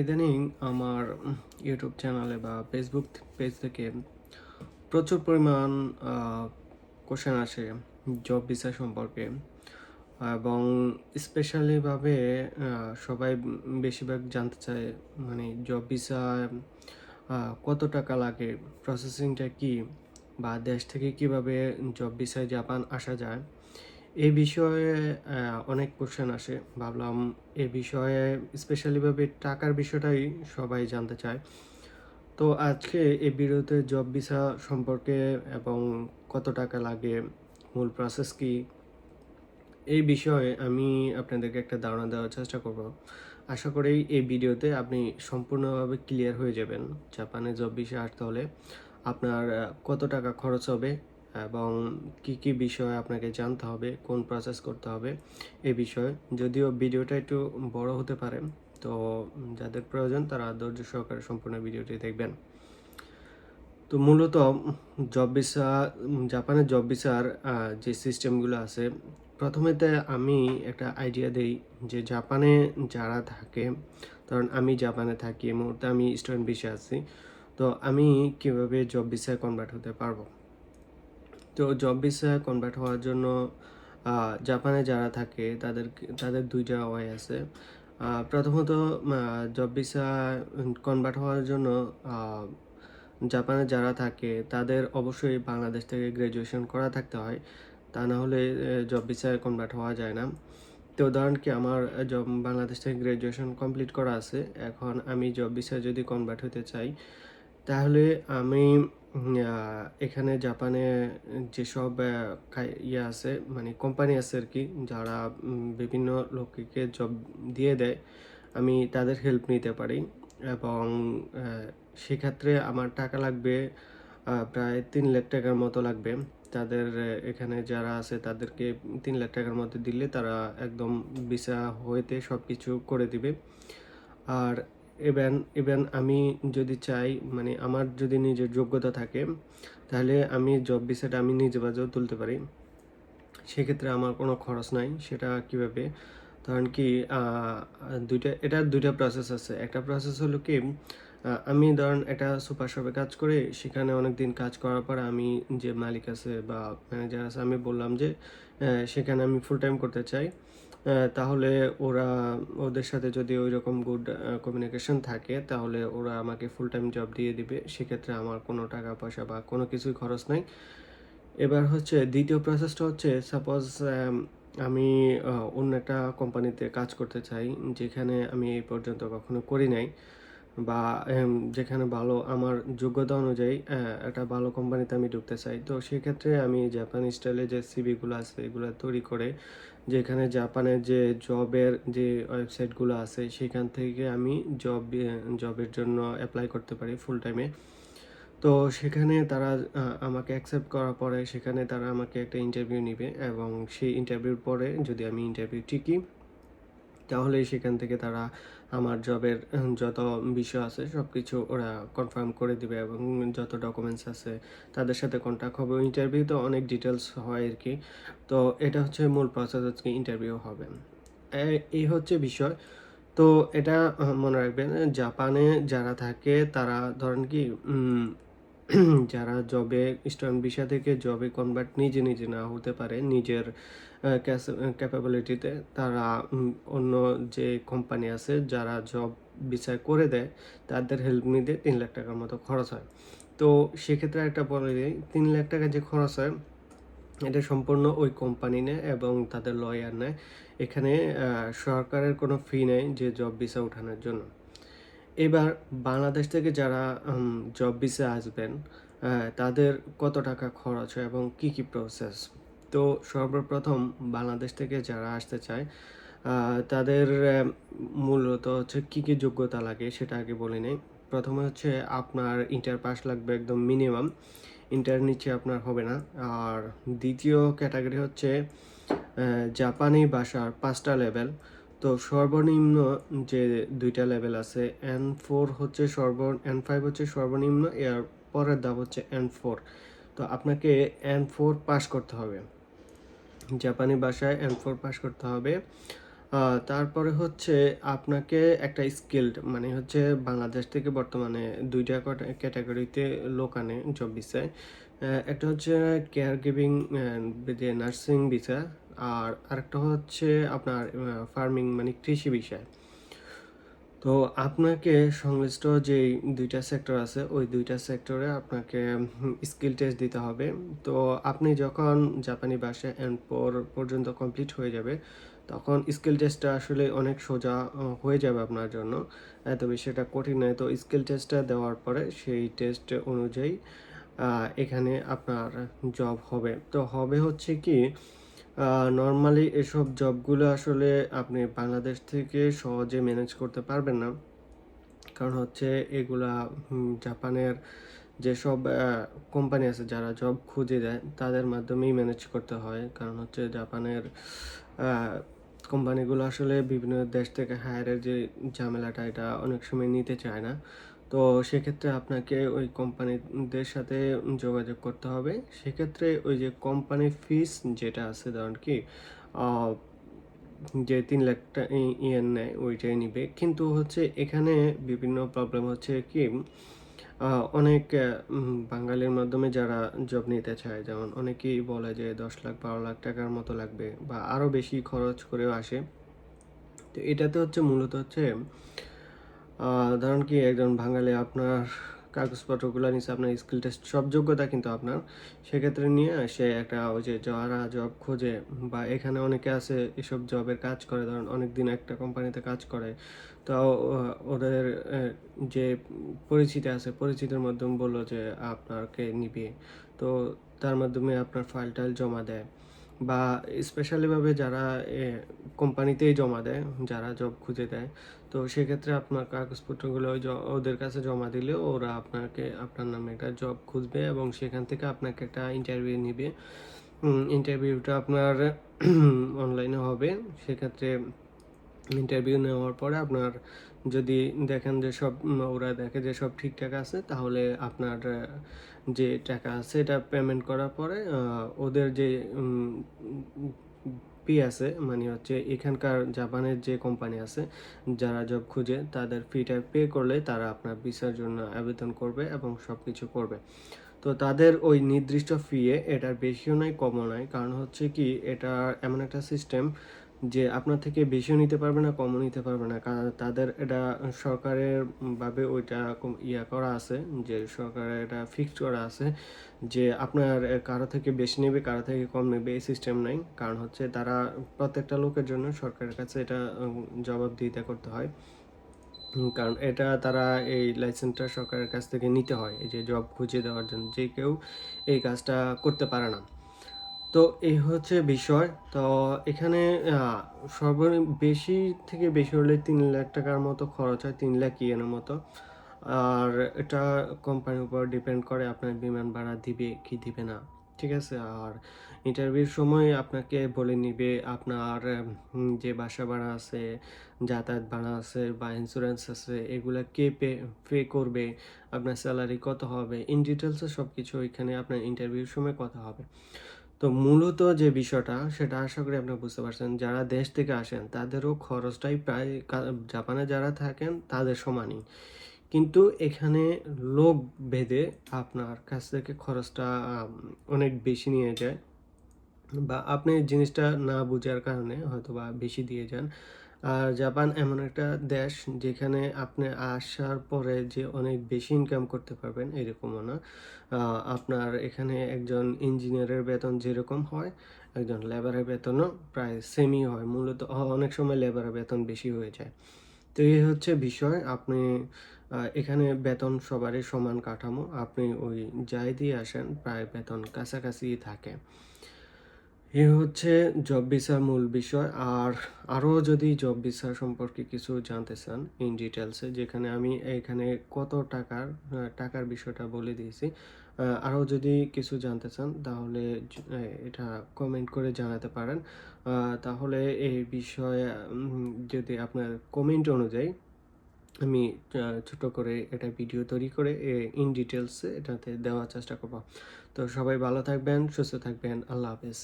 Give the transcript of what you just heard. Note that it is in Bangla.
ইদানিং আমার ইউটিউব চ্যানেলে বা ফেসবুক পেজ থেকে প্রচুর পরিমাণ কোশ্চেন আসে জব ভিসা সম্পর্কে এবং স্পেশালিভাবে সবাই বেশিরভাগ জানতে চায় মানে জব ভিসা কত টাকা লাগে প্রসেসিংটা কি বা দেশ থেকে কীভাবে জব ভিসায় জাপান আসা যায়। এই বিষয়ে অনেক কোশ্চেন আসে। ভাবলাম এ বিষয়ে স্পেশালিভাবে টাকার বিষয়টাই সবাই জানতে চায়। তো আজকে এই ভিডিওতে জব ভিসা সম্পর্কে এবং কত টাকা লাগে, মূল প্রসেস কি, এই বিষয়ে আমি আপনাদেরকে একটা ধারণা দেওয়ার চেষ্টা করব। আশা করি এই ভিডিওতে আপনি সম্পূর্ণভাবে ক্লিয়ার হয়ে যাবেন। জাপানে জব ভিসা আসতে হলে আপনার কত টাকা খরচ হবে এবং কি কি বিষয় আপনাকে জানতে হবে, কোন প্রসেস করতে হবে এই বিষয়ে। যদিও ভিডিওটা একটু বড় হতে পারে, তো যাদের প্রয়োজন তারা ধৈর্য সহকারে সম্পূর্ণ ভিডিওটি দেখবেন। তো মূলত জব ভিসা জাপানের জব ভিসার যে সিস্টেমগুলো আছে, প্রথমেতে আমি একটা আইডিয়া দেই যে জাপানে যারা থাকে কারণ আমি জাপানে থাকি, এই মুহূর্তে আমি স্টুডেন্ট ভিসা আছি, তো আমি কীভাবে জব ভিসায় কনভার্ট হতে পারব? তো জব ভিসায় কনভার্ট হওয়ার জন্য জাপানে যারা থাকে তাদের তাদের দুইটা ওয়ে আছে। প্রথমত জব ভিসা কনভার্ট হওয়ার জন্য জাপানে যারা থাকে তাদের অবশ্যই বাংলাদেশ থেকে গ্র্যাজুয়েশন করা থাকতে হয়। তা না হলে জব ভিসায় কনভার্ট হওয়া যায় না। তো উদাহরণ কি আমার জব বাংলাদেশ থেকে গ্র্যাজুয়েশন কমপ্লিট করা আছে। এখন আমি জব ভিসায় যদি কনভার্ট হতে চাই তাহলে আমি এখানে জাপানে যেসব ইয়ে আছে মানে কোম্পানি আছে আর কি, যারা বিভিন্ন লোককে জব দিয়ে দেয়, আমি তাদের হেল্প নিতে পারি। এবং সেক্ষেত্রে আমার টাকা লাগবে প্রায় তিন লাখ টাকার মতো লাগবে। তাদের এখানে যারা আছে তাদেরকে তিন লাখ টাকার মধ্যে দিলে তারা একদম ভিসা হইতে সব কিছু করে দিবে। আর ইভেন ইভেন আমি যদি চাই মানে আমার যদি নিজের যোগ্যতা থাকে, তাহলে আমি জব ভিসাটা আমি নিজে বাজেও তুলতে পারি। সেক্ষেত্রে আমার কোনো খরচ নাই, সেটা কীভাবে? কারণ কি দুইটা এটার দুইটা প্রসেস আছে। একটা প্রসেস হলো কি আমি ধরেন একটা সুপার শপে কাজ করে, সেখানে অনেক দিন কাজ করার পর আমি যে মালিক আছে বা ম্যানেজার আছে, আমি বললাম যে সেখানে আমি ফুল টাইম করতে চাই। তাহলে ওরা ওদের সাথে যদি ওই রকম গুড কমিউনিকেশন থাকে, তাহলে ওরা আমাকে ফুল টাইম জব দিয়ে দিবে। সেক্ষেত্রে আমার কোনো টাকা পয়সা বা কোনো কিছুই খরচ নাই। এবার হচ্ছে দ্বিতীয় প্রসেসটা হচ্ছে সাপোজ আমি অন্য একটা কোম্পানিতে কাজ করতে চাই, যেখানে আমি এই পর্যন্ত কখনো করি নাই। বা যেখানে ভালো, আমার যোগ্যতা অনুযায়ী একটা ভালো কোম্পানিতে আমি ঢুকতে চাই। তো সেক্ষেত্রে আমি জাপান স্টাইলে যে সিভিগুলো আছে, এগুলো তৈরি করে, যেখানে জাপানের যে জবের যে ওয়েবসাইটগুলো আছে, সেখান থেকে আমি জব জবের জন্য অ্যাপ্লাই করতে পারি ফুল টাইমে তো সেখানে তারা আমাকে অ্যাকসেপ্ট করার পরে, সেখানে তারা আমাকে একটা ইন্টারভিউ নেবে এবং সেই ইন্টারভিউর পরে যদি আমি ইন্টারভিউ টিকি তাহলে সেখান থেকে তারা আমার জবের যত বিষয় আছে সব কিছু ওরা কনফার্ম করে দিবে এবং যত ডকুমেন্টস আছে তাদের সাথে কন্ট্যাক্ট হবে। ইন্টারভিউ তো অনেক ডিটেলস হয় আর কি। তো এটা হচ্ছে মূল প্রসেস হচ্ছে ইন্টারভিউ হবে। এই হচ্ছে বিষয়। তো এটা মনে রাখবেন, জাপানে যারা থাকে তারা ধরেন কি যারা জবে স্টুডেন্ট ভিসা থেকে জবে কনভার্ট নিজে নিজে না হতে পারে, নিজের ক্যাপাবিলিটিতে তারা অন্য যে কোম্পানি আছে যারা জব ভিসা করে দেয়, তাদের হেল্প নিতে তিন লাখ টাকার মতো খরচ হয়। তো সেক্ষেত্রে একটা বলে দিই, তিন লাখ টাকা যে খরচ হয়, এটা সম্পূর্ণ ওই কোম্পানি নেয় এবং তাদের লয়ার নেয়। এখানে সরকারের কোনো ফি নেই যে জব ভিসা ওঠানোর জন্য। এবার বাংলাদেশ থেকে যারা জব ভিসা আসবেন তাদের কত টাকা খরচ হয় এবং কি কি প্রসেস তো সর্বপ্রথম বাংলাদেশ থেকে যারা আসতে চায় তাদের মূলত হচ্ছে কি কি যোগ্যতা লাগে সেটা আগে বলে নেই। প্রথমে হচ্ছে আপনার ইন্টার পাস লাগবে একদম মিনিমাম ইন্টার নিচে আপনার হবে না। আর দ্বিতীয় ক্যাটাগরি হচ্ছে জাপানি ভাষার পাঁচটা লেভেল তো সর্বনিম্ন যে দুইটা লেভেল আছে এন ফোর হচ্ছে সর্ব এন ফাইভ হচ্ছে সর্বনিম্ন, এর পরের দাম হচ্ছে এন ফোর তো আপনাকে এন ফোর পাস করতে হবে। জাপানি ভাষায় এন ফোর পাস করতে হবে। তারপরে হচ্ছে আপনাকে একটা স্কিল্ড মানে হচ্ছে বাংলাদেশ থেকে বর্তমানে দুইটা ক্যাটাগরিতে লোক আনে জব ভিসায় একটা হচ্ছে কেয়ার গিভিং নার্সিং ভিসা আর আরেকটা হচ্ছে আপনার ফার্মিং মানে কৃষি বিষয়। তো আপনাকে সংশ্লিষ্ট যে দুইটা সেক্টর আছে, ওই দুইটা সেক্টরে আপনাকে স্কিল টেস্ট দিতে হবে। তো আপনি যখন জাপানি ভাষা এন্ড পর পর্যন্ত কমপ্লিট হয়ে যাবে, তখন স্কিল টেস্টটা আসলে অনেক সোজা হয়ে যাবে আপনার জন্য। এত বেশি এটা কঠিন নয়। তো স্কিল টেস্টটা দেওয়ার পরে সেই টেস্ট অনুযায়ী এখানে আপনার জব হবে। তো হবে হচ্ছে কি নর্মালি এসব জবগুলো আসলে আপনি বাংলাদেশ থেকে সহজে ম্যানেজ করতে পারবেন না। কারণ হচ্ছে এগুলা জাপানের যেসব কোম্পানি আছে যারা জব খুঁজে দেয়, তাদের মাধ্যমেই ম্যানেজ করতে হয়। কারণ হচ্ছে জাপানের কোম্পানিগুলো আসলে বিভিন্ন দেশ থেকে হায়ারের যে ঝামেলাটা, এটা অনেক সময় নিতে চায় না। তো সেক্ষেত্রে আপনাকে ওই কোম্পানিদের সাথে যোগাযোগ করতে হবে। সেক্ষেত্রে ওই যে কোম্পানি ফিস যেটা আছে, ধরেন কি যে তিন লাখ টা- ইয়েন নেয়, ওইটাই নিবে। কিন্তু হচ্ছে এখানে বিভিন্ন প্রবলেম হচ্ছে কি অনেক বাঙালির মাধ্যমে যারা জব নিতে চায়, যেমন অনেকেই বলে যে দশ লাখ, বারো লাখ টাকার মতো লাগবে বা আরও বেশি খরচ করেও আসে। তো এটাতে হচ্ছে মূলত হচ্ছে ধরুন কি, একজন বাঙালি আপনার কাগজপত্রগুলো নিচ্ছে আপনার স্কিল টেস্ট সব যোগ্যতা কিন্তু আপনার। সেক্ষেত্রে নিয়ে সে একটা ওই যে যারা জব খোঁজে বা এখানে অনেকে আছে এসব জবের কাজ করে, ধরুন অনেক দিন একটা কোম্পানিতে কাজ করে। তো ওদের যে পরিচিতি আছে, পরিচিতির মাধ্যমে বলল যে আপনাকে নিবে। তো তার মাধ্যমে আপনার ফাইল টাইল জমা দেয়। বা স্পেশালিভাবে যারা কোম্পানিতেই জমা দেয়, যারা জব খুঁজে দেয়, তো সেক্ষেত্রে আপনার কাগজপত্রগুলো ওদের কাছে জমা দিলে ওরা আপনাকে, আপনার নামে একটা জব খুঁজবে এবং সেখান থেকে আপনাকে একটা ইন্টারভিউ নিবে। ইন্টারভিউটা আপনার অনলাইনে হবে। সেক্ষেত্রে ইন্টারভিউ নেওয়ার পরে আপনার যদি দেখেন যে সব ওরা দেখে যে সব ঠিকঠাক আছে, তাহলে আপনার যে টাকা আছে, এটা পেমেন্ট করার পরে ওদের যে পি আছে মানে হচ্ছে এখানকার জাপানের যে কোম্পানি আছে, যারা জব খুঁজে, তাদের ফিটা পে করলে তারা আপনার ভিসার জন্য আবেদন করবে এবং সব কিছু করবে। তো তাদের ওই নির্দিষ্ট ফিয়ে এটার বেশিও নয়, কমও নয়। কারণ হচ্ছে কি, এটা এমন একটা সিস্টেম যে আপনার থেকে বেশিও নিতে পারবে না, কমও নিতে পারবে না। কারণ তাদের এটা সরকারের ভাবে ওইটা ইয়া করা আছে, যে সরকারের এটা ফিক্সড করা আছে, যে আপনার কারও থেকে বেশি নেবে, কারও থেকে কম নেবে, এই সিস্টেম নাই। কারণ হচ্ছে তারা প্রত্যেকটা লোকের জন্য সরকারের কাছে এটা জবাবদিহিতা করতে হয়। কারণ এটা তারা এই লাইসেন্সটা সরকারের কাছ থেকে নিতে হয়, এই যে জব খুঁজে দেওয়ার জন্য। যে কেউ এই কাজটা করতে পারে না। তো এই হচ্ছে বিষয়। তো এখানে সর্ব বেশি থেকে বেশি হলে তিন লাখ টাকার মতো খরচ হয়, তিন লাখ ইয়েনের মতো। আর এটা কোম্পানির উপর ডিপেন্ড করে আপনার বিমান ভাড়া দিবে কি দিবে না, ঠিক আছে? আর ইন্টারভিউর সময় আপনাকে বলে নিবে আপনার যে বাসা ভাড়া আছে, যাতায়াত ভাড়া আছে বা ইন্স্যুরেন্স আছে, এগুলা কে পে পে করবে, আপনার স্যালারি কত হবে ইন ডিটেলসে সব কিছু এখানে আপনার ইন্টারভিউর সময় কথা হবে। তো মূলত যে বিষয়টা, সেটা আশা করি আপনি বুঝতে পারছেন। যারা দেশ থেকে আসেন, তাদেরও খরচটাই প্রায় জাপানে যারা থাকেন, তাদের সমানই। কিন্তু এখানে লোক ভেদে আপনার কাছ থেকে খরচটা অনেক বেশি নিয়ে যায়। বা আপনি জিনিসটা না বুঝার কারণে হয়তো বা বেশি দিয়ে যান। আর জাপান এমন একটা দেশ যেখানে আপনি আসার পরে যে অনেক বেশি ইনকাম করতে পারবেন, এরকমও না। আপনার এখানে একজন ইঞ্জিনিয়ারের বেতন যেরকম হয়, একজন লেবারের বেতনও প্রায় সেমই হয়। মূলত অনেক সময় লেবারের বেতন বেশি হয়ে যায়। তো এই হচ্ছে বিষয়। আপনি এখানে বেতন সবারই সমান কাঠামো। আপনি ওই যাই দিয়ে আসেন, প্রায় বেতন কাছাকাছি থাকে। এ হচ্ছে জব ভিসার মূল বিষয়। আর আরও যদি জব ভিসা সম্পর্কে কিছু জানতে চান ইন ডিটেলসে যেখানে আমি এখানে কত টাকার টাকার বিষয়টা বলে দিয়েছি আরও যদি কিছু জানতে চান তাহলে এটা কমেন্ট করে জানাতে পারেন। তাহলে এই বিষয়ে যদি আপনার কমেন্ট অনুযায়ী আমি ছোট করে এটা ভিডিও তৈরি করে ইন ডিটেলসে এটাতে দেওয়ার চেষ্টা করব। তো সবাই ভালো থাকবেন, সুস্থ থাকবেন, আল্লাহ হাফেজ।